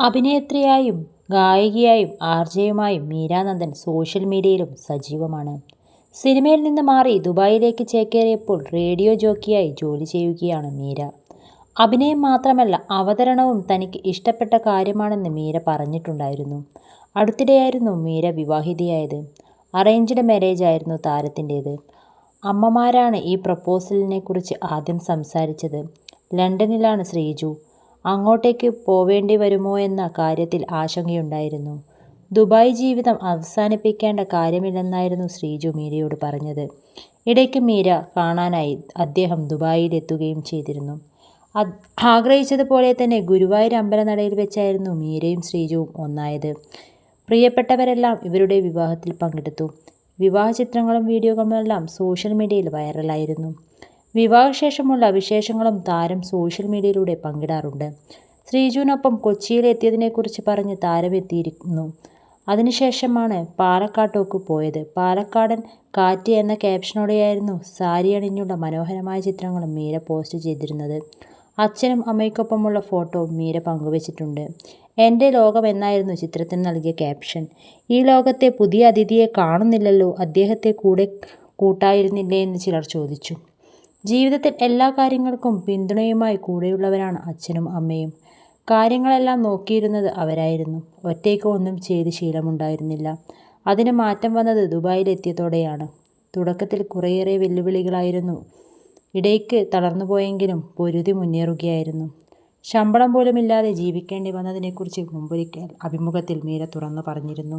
അഭിനേത്രിയായും ഗായികയായും ആർജെയുമായും Meera Nandan social മീഡിയയിലും സജീവമാണ്. സിനിമയിൽ നിന്ന് മാറി ദുബായിലേക്ക് ചേക്കേറിയപ്പോൾ റേഡിയോ ജോക്കിയായി ജോലി ചെയ്യുകയാണ് മീര. അഭിനയം മാത്രമല്ല അവതരണവും തനിക്ക് ഇഷ്ടപ്പെട്ട കാര്യമാണെന്ന് മീര പറഞ്ഞിട്ടുണ്ടായിരുന്നു. അടുത്തിടെയായിരുന്നു മീര വിവാഹിതയായത്. അറേഞ്ച്ഡ് മാരേജ് ആയിരുന്നു താരത്തിന്റേത് അമ്മമാരാണ് ഈ പ്രപ്പോസലിനെക്കുറിച്ച് ആദ്യം സംസാരിച്ചത്. ലണ്ടനിലാണ് ശ്രീജു. അങ്ങോട്ടേക്ക് പോവേണ്ടി വരുമോ എന്ന കാര്യത്തിൽ ആശങ്കയുണ്ടായിരുന്നു. ദുബായ് ജീവിതം അവസാനിപ്പിക്കേണ്ട കാര്യമില്ലെന്നായിരുന്നു ശ്രീജു മീരയോട് പറഞ്ഞത്. ഇടയ്ക്ക് മീര കാണാനായി അദ്ദേഹം ദുബായിലെത്തുകയും ചെയ്തിരുന്നു. ആഗ്രഹിച്ചതുപോലെ തന്നെ ഗുരുവായൂർ അമ്പലനടയിൽ വെച്ചായിരുന്നു മീരയും ശ്രീജുവും ഒന്നായത്. പ്രിയപ്പെട്ടവരെല്ലാം ഇവരുടെ വിവാഹത്തിൽ പങ്കെടുത്തു. വിവാഹ ചിത്രങ്ങളും വീഡിയോകളുമെല്ലാം സോഷ്യൽ മീഡിയയിൽ വൈറലായിരുന്നു. വിവാഹശേഷമുള്ള വിശേഷങ്ങളും താരം സോഷ്യൽ മീഡിയയിലൂടെ പങ്കിടാറുണ്ട്. ശ്രീജുവിനൊപ്പം കൊച്ചിയിൽ എത്തിയതിനെക്കുറിച്ച് പറഞ്ഞ് താരം എത്തിയിരുന്നു. അതിനുശേഷമാണ് പാലക്കാട്ടോക്ക് പോയത്. പാലക്കാടൻ കാറ്റ് എന്ന ക്യാപ്ഷനോടെയായിരുന്നു സാരി അണിഞ്ഞുള്ള മനോഹരമായ ചിത്രങ്ങളും മീര പോസ്റ്റ് ചെയ്തിരുന്നത്. അച്ഛനും അമ്മയ്ക്കൊപ്പമുള്ള ഫോട്ടോ മീര പങ്കുവച്ചിട്ടുണ്ട്. എന്റെ ലോകം എന്നായിരുന്നു ചിത്രത്തിന് നൽകിയ ക്യാപ്ഷൻ. ഈ ലോകത്തെ പുതിയ അതിഥിയെ കാണുന്നില്ലല്ലോ അദ്ദേഹത്തെ കൂടെ കൂട്ടായിരുന്നില്ലേ എന്ന് ചിലർ ചോദിച്ചു. ജീവിതത്തിൽ എല്ലാ കാര്യങ്ങൾക്കും പിന്തുണയുമായി കൂടെയുള്ളവരാണ് അച്ഛനും അമ്മയും. കാര്യങ്ങളെല്ലാം നോക്കിയിരുന്നത് അവരായിരുന്നു. ഒറ്റയ്ക്ക് ഒന്നും ചെയ്ത് ശീലമുണ്ടായിരുന്നില്ല. അതിന് മാറ്റം വന്നത് ദുബായിലെത്തിയതോടെയാണ്. തുടക്കത്തിൽ കുറേയേറെ വെല്ലുവിളികളായിരുന്നു. ഇടയ്ക്ക് തളർന്നുപോയെങ്കിലും പൊരുതി മുന്നേറുകയായിരുന്നു. ശമ്പളം പോലുമില്ലാതെ ജീവിക്കേണ്ടി വന്നതിനെക്കുറിച്ച് മുമ്പൊരിക്കൽ അഭിമുഖത്തിൽ മീര തുറന്നു പറഞ്ഞിരുന്നു.